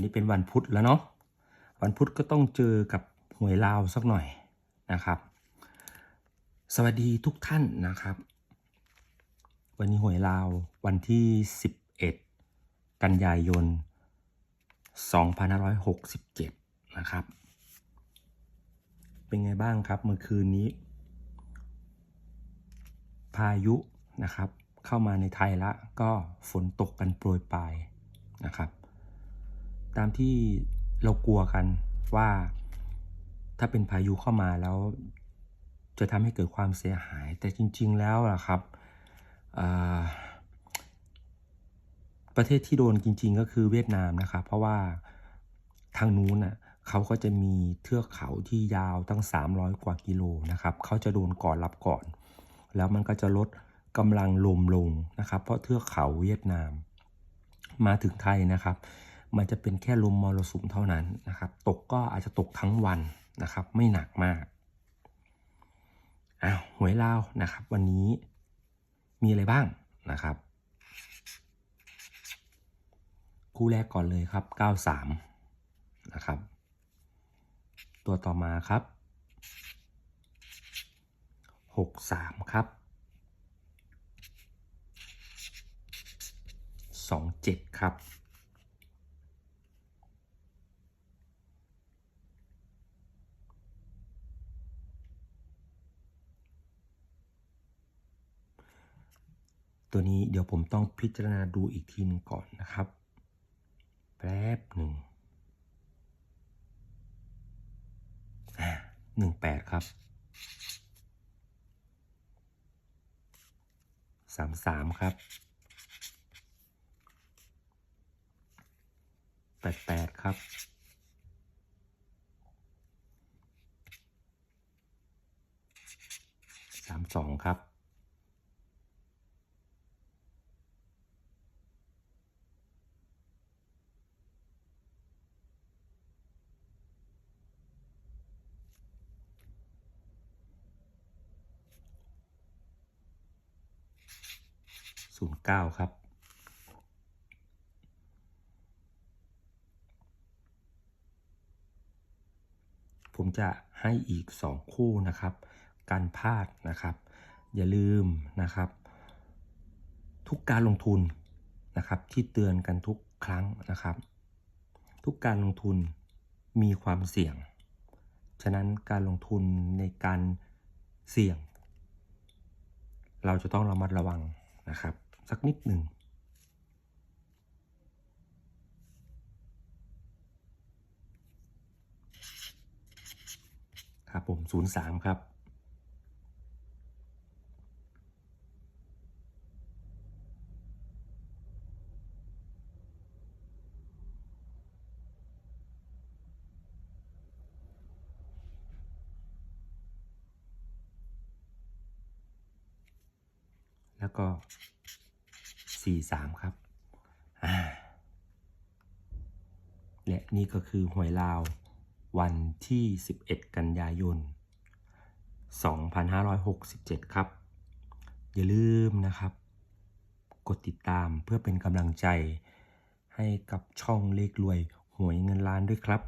ันนี้เป็นวันพุธแล้วเนาะวันพุธก็ต้องเจอกับหวยลาวสักหน่อยนะครับ สวัสดีทุกท่านนะครับ วันนี้หวยลาววันที่ 11 กันยายน 2567 นะครับ เป็นไงบ้างครับเมื่อคืนนี้ พายุนะครับ เข้ามาในไทยละก็ฝนตกกันโปรยปลายนะครับ ตามที่เรากลัวกันว่าถ้าเป็นพายุเข้ามาแล้ว จะทำให้เกิดความเสียหาย แต่จริง ๆ แล้วอะครับประเทศที่โดนจริง ๆ ก็คือเวียดนามนะครับ เพราะว่าทางนู้นน่ะเขาก็จะมีเทือกเขาที่ยาวตั้ง 300 กว่ากิโลนะครับเขาจะโดนก่อนรับก่อน แล้วมันก็จะลดกำลังลมลงนะครับ เพราะเทือกเขาเวียดนาม มาถึงไทยนะครับ มันจะเป็นแค่ลมมรสุมเท่านั้นนะครับ ตกก็อาจจะตกทั้งวันนะครับ ไม่หนักมากอ้าวหวยเล่านะครับ วันนี้มีอะไรบ้างนะครับ คู่แรกก่อนเลยครับ 93 นะครับ ตัวต่อมาครับ 63 ครับ 27 ครับ ตัวนี้เดี๋ยวผมต้องพิจารณาดูอีกทีหนึงก่อนนะครับ แป๊บหนึ่งหนึ่งแปดครับสามสามครับแปดแปดครับสามสองครับ ศูนเก้าครับ ผมจะให้อีกสองคู่นะครับ การพลาดนะครับ อย่าลืมนะครับ ทุกการลงทุนนะครับ ที่เตือนกันทุกครั้งนะครับ ทุกการลงทุนมีความเสี่ยง ฉะนั้นการลงทุนในการเสี่ยง เราจะต้องระมัดระวังนะครับ สักนิดหนึ่ง ครับผม 03 ครับแล้วก็ 43ครับและนี่ก็คือหวยลาววันที่ 11 กันยายน 2567 ครับ อย่าลืมนะครับ กดติดตามเพื่อเป็นกำลังใจให้กับช่องเลขรวยหวยเงินล้านด้วยครับ